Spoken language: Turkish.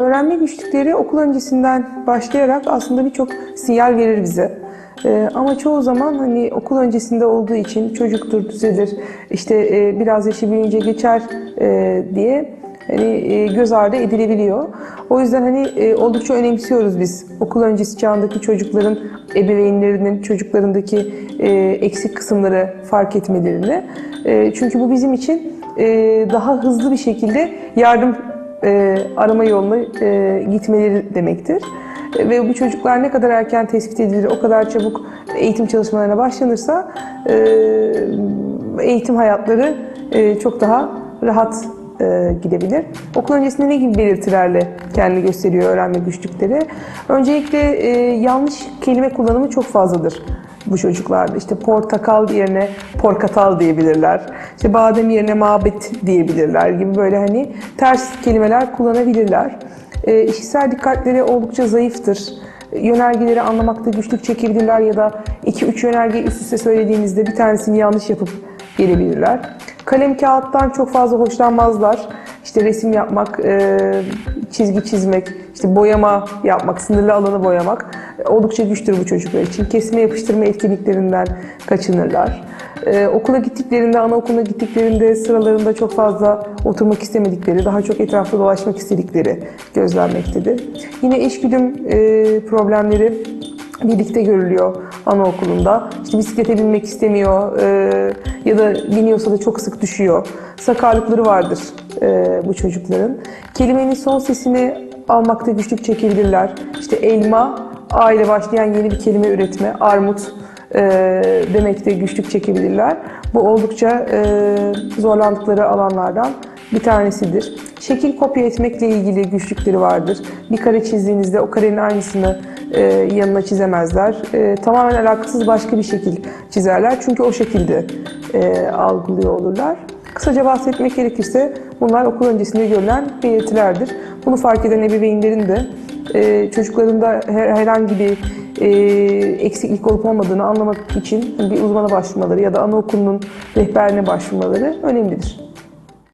Öğrenme güçlükleri okul öncesinden başlayarak aslında birçok sinyal verir bize. Ee, ama çoğu zaman hani okul öncesinde olduğu için çocuktur, düzelir, işte e, biraz yaşı büyüyünce geçer e, diye hani e, göz ardı edilebiliyor. O yüzden hani e, oldukça önemsiyoruz biz okul öncesi çağındaki çocukların ebeveynlerinin çocuklarındaki e, eksik kısımları fark etmelerini. E, çünkü bu bizim için e, daha hızlı bir şekilde yardım e, arama yoluna e, gitmeleri demektir. E, Ve bu çocuklar ne kadar erken tespit edilir, o kadar çabuk eğitim çalışmalarına başlanırsa e, eğitim hayatları e, çok daha rahat e, gidebilir. Okul öncesinde ne gibi belirtilerle kendini gösteriyor öğrenme güçlükleri? Öncelikle e, yanlış kelime kullanımı çok fazladır bu çocuklarda. İşte portakal yerine porkatal diyebilirler. İşte badem yerine mabet diyebilirler gibi böyle hani ters kelimeler kullanabilirler. E, işitsel dikkatleri oldukça zayıftır. Yönergeleri anlamakta güçlük çekebilirler ya da 2-3 yönerge üst üste söylediğinizde bir tanesini yanlış yapıp gelebilirler. Kalem kağıttan çok fazla hoşlanmazlar. İşte resim yapmak, e, çizgi çizmek, işte boyama yapmak, sınırlı alanı boyamak e, oldukça güçtür bu çocuklar için. Kesme yapıştırma etkinliklerinden kaçınırlar. E, okula gittiklerinde, anaokuluna gittiklerinde sıralarında çok fazla oturmak istemedikleri, daha çok etrafta dolaşmak istedikleri gözlenmektedir. Yine eşgüdüm e, problemleri birlikte görülüyor anaokulunda. İşte bisiklete binmek istemiyor e, ya da biniyorsa da çok sık düşüyor. Sakarlıkları vardır e, bu çocukların. Kelimenin son sesini almakta güçlük çekebilirler. İşte elma, A ile başlayan yeni bir kelime üretme, armut e, demekte güçlük çekebilirler. Bu oldukça e, zorlandıkları alanlardan bir tanesidir. Şekil kopya etmekle ilgili güçlükleri vardır. Bir kare çizdiğinizde o karenin aynısını e, yanına çizemezler. E, tamamen alakasız başka bir şekil çizerler. Çünkü o şekilde e, algılıyor olurlar. Kısaca bahsetmek gerekirse bunlar okul öncesinde görülen belirtilerdir. Bunu fark eden ebeveynlerin de e, çocuklarında her- herhangi bir e, eksiklik olup olmadığını anlamak için bir uzmana başvurmaları ya da anaokulunun rehberine başvurmaları önemlidir.